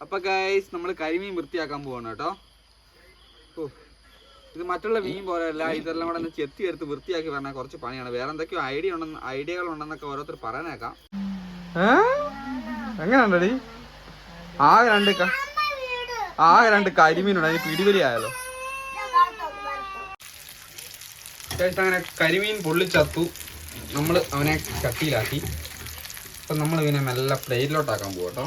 അപ്പൊ ഗൈസ് നമ്മൾ കരിമീൻ വൃത്തിയാക്കാൻ പോവാണ് കേട്ടോ. ഓ ഇത് മറ്റുള്ള മീൻ പോലെയല്ല ഇതെല്ലാം കൂടെ ഒന്ന് ചെത്തി എടുത്ത് വൃത്തിയാക്കി പറഞ്ഞാൽ കുറച്ച് പണിയാണ്. വേറെ എന്തൊക്കെയോ ഐഡിയ ഉണ്ടെന്ന് ഐഡിയകൾ ഉണ്ടെന്നൊക്കെ ഓരോരുത്തർ പറയാനേക്കാം എങ്ങനെയുണ്ടടി? ആകെ രണ്ട് ആകെ രണ്ട് കരിമീനുണ്ട് അതിന് പിടിവലി ആയാലോ അങ്ങനെ കരിമീൻ പൊള്ളിച്ചത്തു. നമ്മൾ അവനെ ചട്ടിയിലാക്കി. അപ്പം നമ്മൾ ഇവനെ മെല്ലെ പ്ലേറ്റിലോട്ടാക്കാൻ പോകും കേട്ടോ.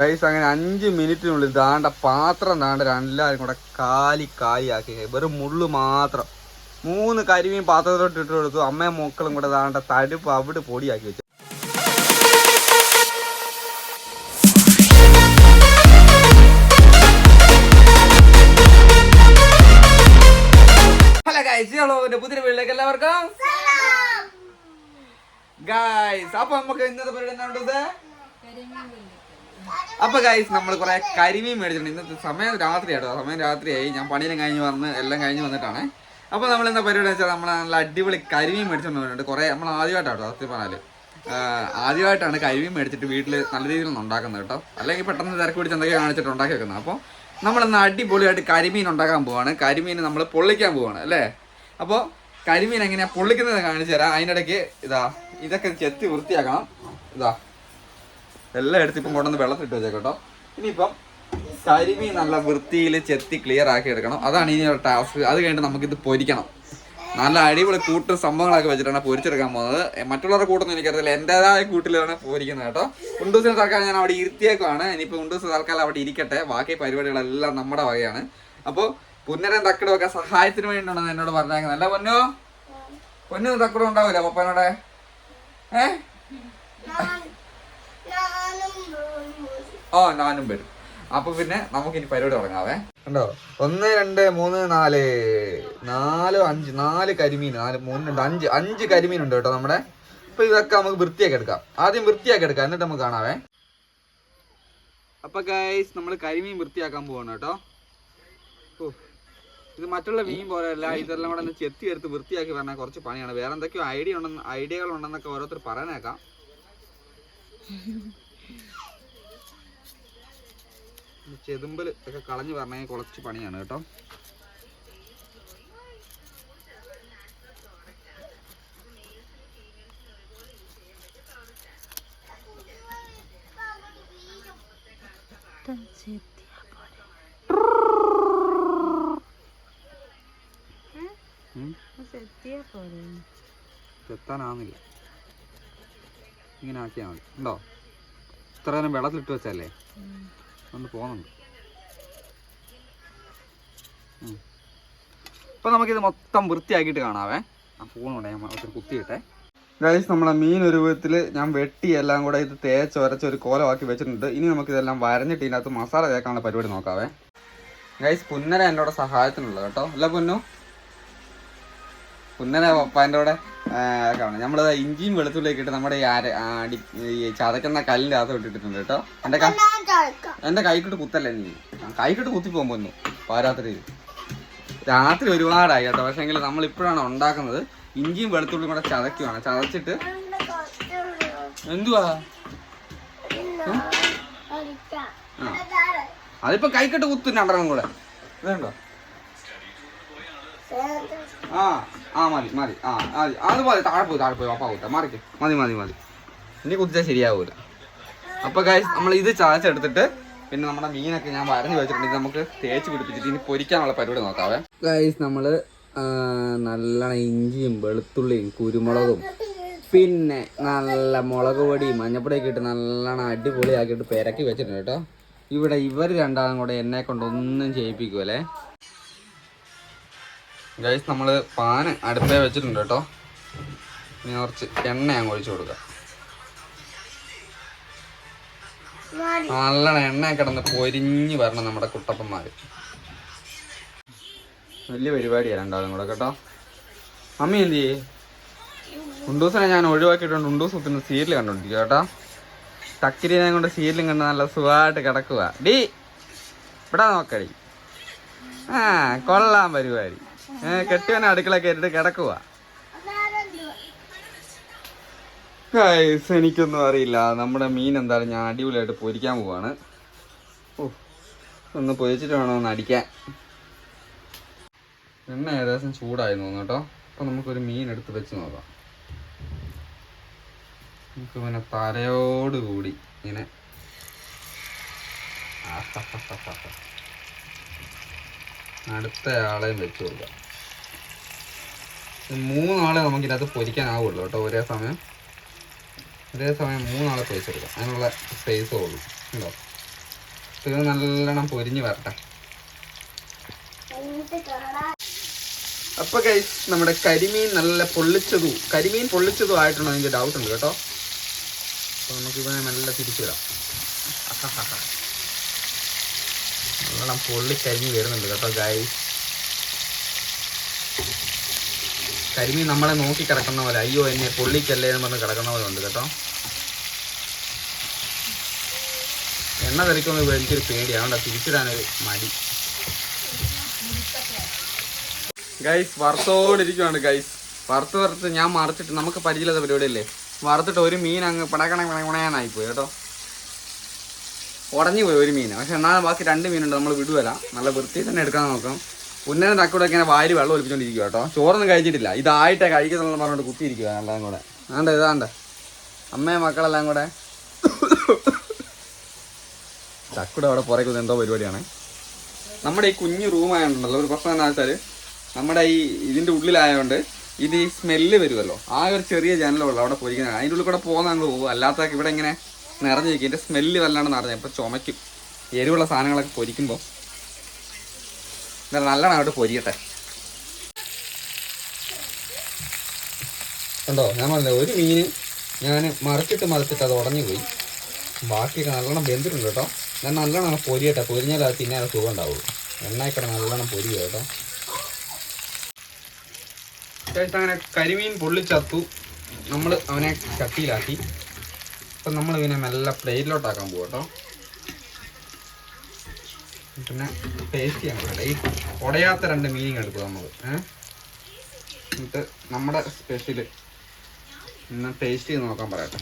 ഗൈസ് അങ്ങനെ അഞ്ച് മിനിറ്റിനുള്ളിൽ ദാണ്ട പാത്രം ദാണ്ട എല്ലാവരും കൂടെ കാലി കാലിയാക്കി. വെറും മുള്ളു മാത്രം. മൂന്ന് കരിമീൻ പാത്രത്തോട്ട് ഇട്ട് കൊടുത്തു. അമ്മയും മക്കളും കൂടെ ദാണ്ട തടുപ്പ് അവിടെ പൊടിയാക്കി വെച്ചു. പുതിയ വീട്ടിലേക്ക് എല്ലാവർക്കും ഗൈസ് അപ്പൊ നമുക്ക് ഇന്നത്തെ പരിപാടി എന്താ അപ്പൊ ഗൈസ് നമ്മൾ കുറെ കരിമീൻ മേടിച്ചിട്ടുണ്ട്. ഇന്നത്തെ സമയം രാത്രി രാത്രിയാട്ടോ സമയം രാത്രിയായി. ഞാൻ പണിയെല്ലാം കഴിഞ്ഞ് വന്ന് എല്ലാം കഴിഞ്ഞ് വന്നിട്ടാണ്. അപ്പൊ നമ്മൾ എന്താ പരിപാടി വെച്ചാൽ നമ്മൾ നല്ല അടിപൊളി കരിമീൻ വന്നിട്ടുണ്ട്. കുറെ നമ്മൾ ആദ്യമായിട്ടാട്ടോ സത്യം പറഞ്ഞാൽ. ആദ്യമായിട്ടാണ് കരിമീൻ മേടിച്ചിട്ട് വീട്ടിൽ നല്ല രീതിയിൽ ഒന്ന് ഉണ്ടാക്കുന്നത് കേട്ടോ. അല്ലെങ്കിൽ പെട്ടെന്ന് തിരക്ക് പിടിച്ച് എന്തൊക്കെ കാണിച്ചിട്ട് ഉണ്ടാക്കി വെക്കുന്നത്. അപ്പോൾ നമ്മളെന്ന് അടിപൊളിയായിട്ട് കരിമീൻ ഉണ്ടാക്കാൻ പോവാണ്. കരിമീൻ നമ്മൾ പൊള്ളിക്കാൻ പോവാണ് അല്ലേ? അപ്പോൾ കരിമീൻ എങ്ങനെയാ പൊള്ളിക്കുന്നത് കാണിച്ചു തരാം. അതിനിടയ്ക്ക് ഇതാ ഇതൊക്കെ ചെത്തി വൃത്തിയാക്കണം. ഇതാ എല്ലാം എടുത്ത് ഇപ്പം കൊണ്ടുവന്ന് വെള്ളത്തിട്ട് വെച്ചേക്കട്ടോ ഇനിയിപ്പം കരിമീൻ നല്ല വൃത്തിയിൽ ചെത്തി ക്ലിയർ ആക്കി എടുക്കണം. അതാണ് ഇനി ടാസ്ക് അത് കഴിഞ്ഞിട്ട് നമുക്കിത് പൊരിക്കണം. നല്ല അടിപൊളി കൂട്ട് സംഭവങ്ങളൊക്കെ വെച്ചിട്ടാണ് പൊരിച്ചെടുക്കാൻ പോകുന്നത്. മറ്റുള്ളവരുടെ കൂട്ടൊന്നും എനിക്കറിയില്ല എന്റെതായ കൂട്ടിലാണ് പൊരിക്കുന്നത് കേട്ടോ. ഉണ്ടൂസിന് തൽക്കാലം ഞാൻ അവിടെ ഇരുത്തിയേക്കുവാണ്. ഇനിയിപ്പോൾ ഉണ്ടൂസ് തൽക്കാലം അവിടെ ഇരിക്കട്ടെ. ബാക്കി പരിപാടികളെല്ലാം നമ്മുടെ വകയാണ്. അപ്പോൾ പുന്നരൻ തക്കടും ഒക്കെ സഹായത്തിന് വേണ്ടിയിട്ടാണ് എന്നോട് പറഞ്ഞേക്കുന്നത്. അല്ല പൊന്നോ? പൊന്നു തക്കടം ഉണ്ടാവില്ല പപ്പനോടെ? ഏ? ഓ ഞാനും വരും. അപ്പൊ പിന്നെ നമുക്ക് ഇനി പരിപാടി തുടങ്ങാവേ. കണ്ടോ? ഒന്ന് രണ്ട് മൂന്ന് നാല്. നാല് അഞ്ച് നാല് കരിമീൻ നാല് മൂന്ന് രണ്ട് അഞ്ച് അഞ്ച് കരിമീൻ ഉണ്ട് കേട്ടോ നമ്മുടെ. അപ്പൊ ഇതൊക്കെ നമുക്ക് വൃത്തിയാക്കി എടുക്കാം. ആദ്യം വൃത്തിയാക്കി എടുക്കാം. എന്നിട്ട് നമുക്ക് കാണാവേ. അപ്പൊ ഗൈസ് നമ്മൾ കരിമീൻ വൃത്തിയാക്കാൻ പോവാണ് കേട്ടോ. ഇത് മറ്റുള്ള മീൻ പോലെയല്ല. ഇതെല്ലാം കൂടെ ചെത്തി എടുത്ത് വൃത്തിയാക്കി പറഞ്ഞാൽ കുറച്ച് പണിയാണ്. വേറെ എന്തൊക്കെയോ ഐഡിയ ഉണ്ടെന്ന് ഐഡിയകൾ ഉണ്ടെന്നൊക്കെ ഓരോരുത്തർ പറയാനേക്കാം ഈ ചെതുമ്പൽ ഒക്കെ കളഞ്ഞു പറഞ്ഞാൽ കുറച്ച് പണിയാണ് കേട്ടോ. ില്ല ഇങ്ങനെ ആക്കിയാൽ മതി. ഉണ്ടോ? ഇത്ര നേരം വെള്ളത്തിലിട്ട് വെച്ചല്ലേ ഒന്ന് പോകുന്നുണ്ട്. ഉം. അപ്പൊ നമുക്കിത് മൊത്തം വൃത്തിയാക്കിയിട്ട് കാണാവേ. ആ ഫോണോടെ ഞാൻ ഒത്തിരി കുത്തിയിട്ടെ. ഗൈസ് നമ്മളെ മീൻ ഒരു വിധത്തിൽ ഞാൻ വെട്ടി എല്ലാം കൂടെ ഇത് തേച്ച് ഉരച്ച് ഒരു കോലമാക്കി വെച്ചിട്ടുണ്ട്. ഇനി നമുക്കിതെല്ലാം വരഞ്ഞിട്ട് ഇതിനകത്ത് മസാല തേക്കാനുള്ള പരിപാടി നോക്കാവേ. ഗൈസ് പുന്നര എന്നോട് സഹായത്തിനുള്ളത് കേട്ടോ. അല്ല പൊന്നു? പുന്നര പപ്പാന്റെ കൂടെ കാണാം നമ്മൾ ഇഞ്ചിയും വെളുത്തുള്ളിയൊക്കെ ഇട്ട് നമ്മുടെ ഈ അര ആ, അടി ഈ ചതക്കുന്ന കല്ലിന്റെ അകത്ത് ഇട്ടിട്ടുണ്ട് കേട്ടോ. എന്റെ ക എന്റെ കൈക്കിട്ട് കുത്തല്ലേ നീ? കൈക്കിട്ട് കുത്തി പോകുമ്പോ പാരാത്രി. രാത്രി ഒരുപാടായി കേട്ടോ. പക്ഷേ എങ്കിൽ നമ്മൾ ഇപ്പോഴാണ് ഉണ്ടാക്കുന്നത് ഇഞ്ചിയും വെളുത്തുള്ളിയും കൂടെ ചതയ്ക്കുവാണ്. ചതച്ചിട്ട് എന്തുവാ? അതിപ്പോ കൈക്കിട്ട് കുത്തുന്നുണ്ടോ കൂടെ. ഇതുണ്ടോ? ആ. ആ മതി മതി. ആ അത് താഴെ പോയി താഴെ പോയി. പപ്പ കുത്ത മറിക്ക്. മതി മതി മതി. ഇനി കുത്തിച്ചാൽ ശരിയാവൂല. അപ്പൊ ഗൈസ് നമ്മൾ ഇത് ചാച്ചെടുത്തിട്ട് പിന്നെ നമ്മുടെ മീനൊക്കെ ഞാൻ വരഞ്ഞു വെച്ചിട്ടുണ്ട്. ഇത് നമുക്ക് തേച്ച് പിടിപ്പിച്ചിട്ട് ഇനി പൊരിക്കാനുള്ള പരിപാടി നോക്കാവേ. ഗൈസ് നമ്മൾ നല്ല ഇഞ്ചിയും വെളുത്തുള്ളിയും കുരുമുളകും പിന്നെ നല്ല മുളക് പൊടിയും മഞ്ഞപ്പൊടിയൊക്കെ ഇട്ട് നല്ലോണം അടിപൊളിയാക്കിയിട്ട് പെരക്കി വെച്ചിട്ടുണ്ട് കേട്ടോ. ഇവിടെ ഇവർ രണ്ടാളും കൂടെ എന്നെ കൊണ്ട് ഒന്നും ചെയ്യിപ്പിക്കുമല്ലേ ഗൈസ് നമ്മൾ പാന് അടുപ്പേ വെച്ചിട്ടുണ്ട് കേട്ടോ. ഇനി കുറച്ച് എണ്ണ അങ്ങ് ഒഴിച്ചു കൊടുക്കാം. നല്ലോണം എണ്ണ കിടന്ന് പൊരിഞ്ഞ് വരണം നമ്മുടെ കുട്ടപ്പന്മാര്. വലിയ പരിപാടിയാണ് രണ്ടാളും കൂടെ കേട്ടോ. അമ്മ എന്ത് ചെയ്യേ? ഉണ്ടൂസിനെ ഞാൻ ഒഴിവാക്കിയിട്ടുണ്ട്. ഉണ്ടൂസ് പിന്നെ സീരിയൽ കണ്ടോണ്ടിരിക്കുക കേട്ടോ. തക്കിരിനെ കൊണ്ട് സീരിയലും കണ്ട് നല്ല സുഖമായിട്ട് കിടക്കുക ഡി ഇവിടെ നോക്കടി ആ കൊള്ളാം പരിപാടി. ഏ കെട്ടിയവനെ അടുക്കള കയറിട്ട് കിടക്കുക എനിക്കൊന്നും അറിയില്ല. നമ്മുടെ മീൻ എന്തായാലും ഞാൻ അടിപൊളിയായിട്ട് പൊരിക്കാൻ പോവാണ്. ഓ ഒന്ന് പൊരിച്ചിട്ട് വേണം ഒന്ന് അടിക്കാൻ. എണ്ണ ഏകദേശം ചൂടായി തോന്നുന്നു കേട്ടോ. അപ്പൊ നമുക്കൊരു മീൻ എടുത്ത് വെച്ച് നോക്കാം. നമുക്ക് പിന്നെ തലയോട് കൂടി ഇങ്ങനെ. അടുത്ത ആളെയും വെച്ച് കൊടുക്കാം. മൂന്നാളെ നമുക്ക് ഇതിനകത്ത് പൊരിക്കാനാവുള്ളൂ കേട്ടോ ഒരേ സമയം. ഒരേ സമയം മൂന്നാളെ പൊരിച്ചെടുക്കാം. അതിനുള്ള സ്പേസ് ഉള്ളൂ. ഉണ്ടോ ഇത് നല്ലോണം പൊരിഞ്ഞ് വരട്ടെ. അപ്പൊ കൈ നമ്മുടെ കരിമീൻ നല്ല പൊള്ളിച്ചതും കരിമീൻ പൊള്ളിച്ചതും ആയിട്ടുണ്ടോ എനിക്ക് ഡൗട്ട് ഉണ്ട് കേട്ടോ. അപ്പൊ നമുക്ക് ഇവനെ നല്ല തിരിച്ചിടാം നല്ലോണം പൊള്ളി കരിഞ്ഞ് വരുന്നുണ്ട് കേട്ടോ ഗൈസ് കരിമീൻ നമ്മളെ നോക്കി കിടക്കുന്ന പോലെ. അയ്യോ എന്നെ പൊള്ളിക്കല്ലേ എന്ന് പറഞ്ഞ് കിടക്കുന്ന പോലെ ഉണ്ട് കേട്ടോ. എണ്ണ തെറിക്കുമ്പോൾ എനിക്കൊരു പേടിയാണ് അതുകൊണ്ട് തിരിച്ചിടാനൊരു മടി. ഗൈസ് വറുത്തോടിരിക്കുവാണ് ഗൈസ് വറുത്ത് വറുത്ത് ഞാൻ മറച്ചിട്ട് നമുക്ക് പരിചയമില്ലാത്ത പരിപാടിയല്ലേ? വറുത്തിട്ട് ഒരു മീൻ അങ്ങ് പടക്കണ പണയാനായി പോയി കേട്ടോ. ഉടഞ്ഞു പോയി ഒരു മീൻ. പക്ഷെ എന്നാലും ബാക്കി രണ്ട് മീനുണ്ട്. നമ്മൾ വിടുവല്ല. നല്ല വൃത്തി തന്നെ എടുക്കാൻ നോക്കാം. ഉന്നതം തക്കൂടെ ഇങ്ങനെ വാരി വെള്ളം ഒലിപ്പിച്ചോണ്ടിരിക്കുക കേട്ടോ. ചോറൊന്നും കഴിച്ചിട്ടില്ല. ഇതായിട്ടേ കഴിക്കുന്നുള്ള പറഞ്ഞോണ്ട് കുത്തിയിരിക്കുക എല്ലാം കൂടെ. ആണ്ട് ഇതാണ്ട്? അമ്മയും മക്കളെല്ലാം കൂടെ. ചക്കുടെ അവിടെ പുറകുന്ന എന്തോ പരിപാടിയാണ്. നമ്മുടെ ഈ കുഞ്ഞു റൂമായുണ്ടല്ലോ ഒരു പ്രശ്നം എന്താ വെച്ചാൽ നമ്മുടെ ഈ ഇതിന്റെ ഉള്ളിലായതുകൊണ്ട് ഇത് ഈ സ്മെല്ല് വരുമല്ലോ ആ ഒരു ചെറിയ ജനലുള്ളൂ അവിടെ പൊരിക്കുന്നത്. അതിന്റെ ഉള്ളിൽ കൂടെ പോകുന്ന അങ്ങ് പോകും അല്ലാത്ത ഇവിടെ ഇങ്ങനെ നിറഞ്ഞിരിക്കും ഇതിന്റെ സ്മെല്ല് വല്ലാണ്ട് നിറഞ്ഞു ഇപ്പോൾ ചുമയ്ക്കും. എരിവുള്ള സാധനങ്ങളൊക്കെ പൊരിക്കുമ്പോൾ എന്നാലും നല്ലോണം അവിടെ പൊരിയട്ടെ. കണ്ടോ ഞാൻ പറഞ്ഞത് ഒരു മീൻ ഞാൻ മറിച്ചിട്ട് മറിച്ചിട്ട് അത് ഉടഞ്ഞു പോയി ബാക്കിയൊക്കെ നല്ലോണം വെന്തിട്ടുണ്ട് കേട്ടോ. ഞാൻ നല്ലോണം പൊരിയട്ടെ. പൊരിഞ്ഞാൽ അത് തിന്നാൻ സുഖം ഉണ്ടാവുള്ളൂ. എണ്ണയൊക്കെ നല്ലോണം പൊരിയോ കേട്ടോ. അത്യാവശ്യം അങ്ങനെ കരിമീൻ പൊള്ളിച്ചത്തു. നമ്മൾ അവനെ ചട്ടിയിലാക്കി. അപ്പം നമ്മൾ ഇവനെ നല്ല പ്ലേറ്റിലോട്ടാക്കാൻ പോകും കേട്ടോ. പിന്നെ പേസ്റ്റ് ചെയ്യാൻ പാടില്ല. ഈ ഉടയാത്ത രണ്ട് മീനിങ് എടുക്കും നമ്മൾ എന്നിട്ട് നമ്മുടെ സ്പെഷ്യൽ ഇന്ന് ടേസ്റ്റ് ചെയ്ത് നോക്കാൻ പറയട്ടെ.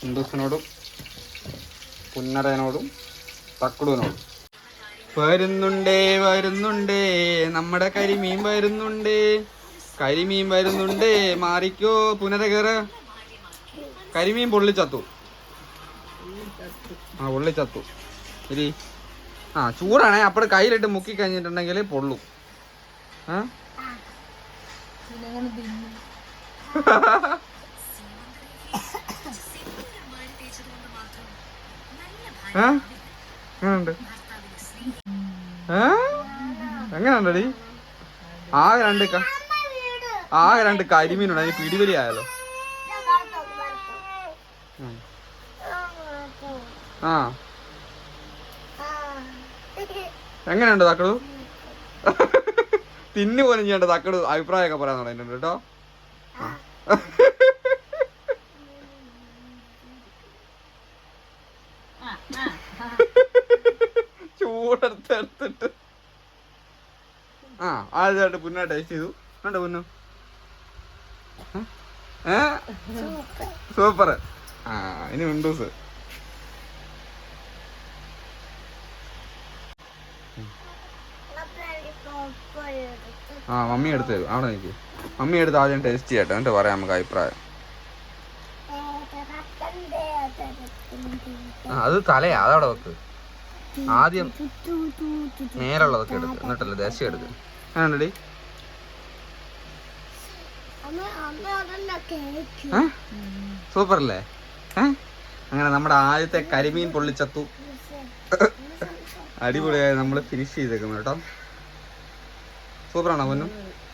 ഹിന്ദുസിനോടും പുന്നരനോടും തക്കുടുവിനോടും. വരുന്നുണ്ടേ വരുന്നുണ്ടേ നമ്മുടെ കരിമീൻ വരുന്നുണ്ടേ. കരിമീൻ വരുന്നുണ്ടേ. മാറിക്കോ പുനര കയറ കരിമീൻ പൊള്ളിച്ചത്തു. ആ പൊള്ളിച്ചത്തു. ഇരി. ആ ചൂടാണേ. അപ്പോൾ കയ്യിലിട്ട് മുക്കി കഴിഞ്ഞിട്ടുണ്ടെങ്കിൽ പൊള്ളും. ആ? എങ്ങനുണ്ടടി ആകെ രണ്ട് ആകെ രണ്ട് കരിമീനുണ്ട്. അതിന് പിടിവലി ആയാലോ. ആ. എങ്ങനെയുണ്ട് തക്കടു തിന്നു പോലും ചെയ്യേണ്ട തക്കടു അഭിപ്രായമൊക്കെ പറയാൻ തുടങ്ങിയിട്ടുണ്ട് കേട്ടോ. ചൂടെടുത്തെടുത്തിട്ട്. ആ ആദ്യമായിട്ട് പുന്ന ടേസ്റ്റ് ചെയ്തു. കണ്ടോ പുന്നു? സൂപ്പർ. ആ ഇനി വിൻഡോസ് ആ മമ്മി എടുത്ത് തരും. അവിടെ നിൽക്കും മമ്മി എടുത്ത് ആദ്യം ടേസ്റ്റ് ചെയ്യട്ടെ. എന്നിട്ട് പറയാം നമുക്ക് അഭിപ്രായം. അത് തലയാ. അതവിടെ വെക്ക്. ആദ്യം നേരുള്ളതൊക്കെ എടുക്ക്. എന്നിട്ടല്ലേ ദേശം എടുക്കും. ആണടി സൂപ്പർ അല്ലേ അങ്ങനെ നമ്മുടെ ആദ്യത്തെ കരിമീൻ പൊള്ളിച്ചത്തു. അടിപൊളിയായി നമ്മൾ ഫിനിഷ് ചെയ്തേക്കുന്നു കേട്ടോ. സൂപ്പറാണോ പൊന്നു.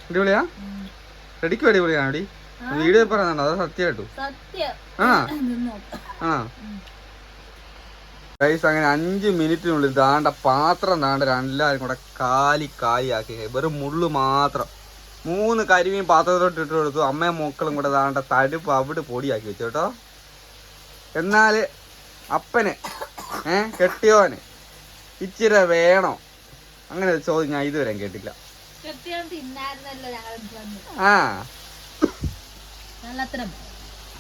അടിപൊളിയാ? റെഡിക്കും അടിപൊളിയാണ് അടി വീഡിയോ പറയുന്നുണ്ട് അതാ സത്യമായിട്ടു സത്യം ആ. ആ. ഗൈസ് അങ്ങനെ അഞ്ച് മിനിറ്റിനുള്ളിൽ ദാണ്ട പാത്രം ദാണ്ട എല്ലാവരും കൂടെ കാലി കാലിയാക്കി. വെറും മുള്ളു മാത്രം. മൂന്ന് കരിമീൻ പാത്രത്തോട്ട് ഇട്ട് കൊടുത്തു. അമ്മയും മക്കളും കൂടെ ദാണ്ട തടുപ്പ് അവിടെ പൊടിയാക്കി വെച്ചു കേട്ടോ. എന്നാൽ അപ്പന് ഏ കെട്ടിയോന് ഇച്ചിരി വേണോ? അങ്ങനെ ചോദ്യം ഞാൻ ഇതുവരെ കേട്ടില്ല. ആ.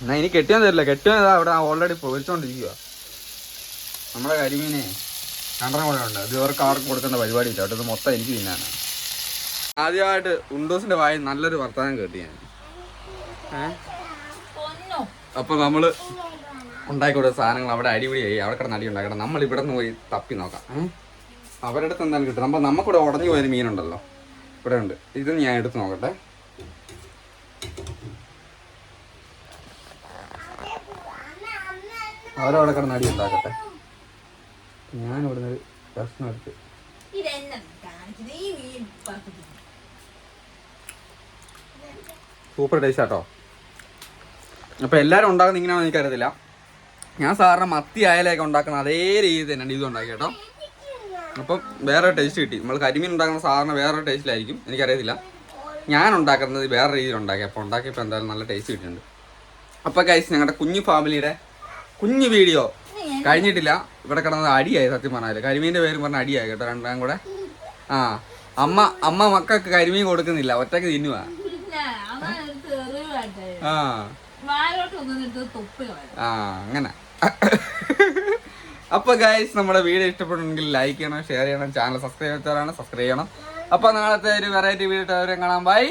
എന്നാ ഇനി കെട്ടിയാൻ തരില്ല. കെട്ടിയാൻ ഇതാ അവിടെ ഓൾറെഡി പൊളിച്ചോണ്ടിരിക്കുക നമ്മളെ കരിമീനെ രണ്ടെണ്ണം കൂടെ ഉണ്ട്. ഇത് ഇവർക്ക് ആർക്കും കൊടുക്കേണ്ട പരിപാടി ഇല്ല അവിടെ ഇത് മൊത്തം എനിക്ക് തിന്നാണ് ആദ്യമായിട്ട് ഉണ്ടോസിന്റെ വായി നല്ലൊരു വർത്തമാനം കേട്ടി ഞാൻ. അപ്പൊ നമ്മൾ ഉണ്ടാക്കി കൊടുത്ത സാധനങ്ങൾ അവിടെ അടിപൊളിയായി. അവിടെ കിടന്ന് അടി ഉണ്ടാക്കണം. നമ്മൾ ഇവിടെ നിന്ന് പോയി തപ്പി നോക്കാം. അവരുടെ അടുത്ത് എന്തായാലും കിട്ടും. നമ്മൾ നമുക്കിവിടെ ഉടഞ്ഞു പോയൊരു മീനുണ്ടല്ലോ. ഇവിടെ ഉണ്ട്. ഇത് ഞാൻ എടുത്ത് നോക്കട്ടെ. അവരവിടെ കിടന്ന് അടി ഉണ്ടാക്കട്ടെ. ഞാൻ ഇവിടുന്ന് ഒരു കഷ്ണം എടുത്ത്. സൂപ്പർ ടേസ്റ്റ് ആട്ടോ. അപ്പോൾ എല്ലാവരും ഉണ്ടാക്കുന്ന ഇങ്ങനെയാണെന്ന് എനിക്കറിയത്തില്ല. ഞാൻ സാറിന് മത്തി അയലൊക്കെ ഉണ്ടാക്കുന്ന അതേ രീതി തന്നെയാണ് ഇത് ഉണ്ടാക്കി കേട്ടോ അപ്പം വേറെ ടേസ്റ്റ് കിട്ടി. നമ്മൾ കരിമീൻ ഉണ്ടാക്കുന്ന സാധാരണ വേറെ ടേസ്റ്റിലായിരിക്കും എനിക്കറിയത്തില്ല. ഞാൻ ഉണ്ടാക്കുന്നത് വേറെ രീതിയിൽ ഉണ്ടാക്കി. അപ്പോൾ ഉണ്ടാക്കിയപ്പോൾ എന്തായാലും നല്ല ടേസ്റ്റ് കിട്ടിയിട്ടുണ്ട്. അപ്പോൾ കഴിച്ച് ഞങ്ങളുടെ കുഞ്ഞു ഫാമിലിയുടെ കുഞ്ഞു വീഡിയോ കഴിഞ്ഞിട്ടില്ല. ഇവിടെ കിടന്നത് അടിയായി സത്യം പറഞ്ഞാൽ കരിമീന്റെ പേരും പറഞ്ഞ അടിയായി കേട്ടോ രണ്ടാം കൂടെ. ആ അമ്മ അമ്മ മക്കൾക്ക് കരിമീൻ കൊടുക്കുന്നില്ല. ഒറ്റയ്ക്ക് തിന്നുക ആ. ആ അങ്ങനെ. അപ്പൊ ഗൈസ് നമ്മുടെ വീഡിയോ ഇഷ്ടപ്പെട്ടെങ്കിൽ ലൈക്ക് ചെയ്യണം ഷെയർ ചെയ്യണം ചാനൽ സബ്സ്ക്രൈബ് ചെയ്തവരാണ് സബ്സ്ക്രൈബ് ചെയ്യണം. അപ്പൊ നാളത്തെ ഒരു വെറൈറ്റി വീഡിയോ കാണാൻ ബൈ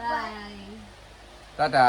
ബൈ ടാറ്റാ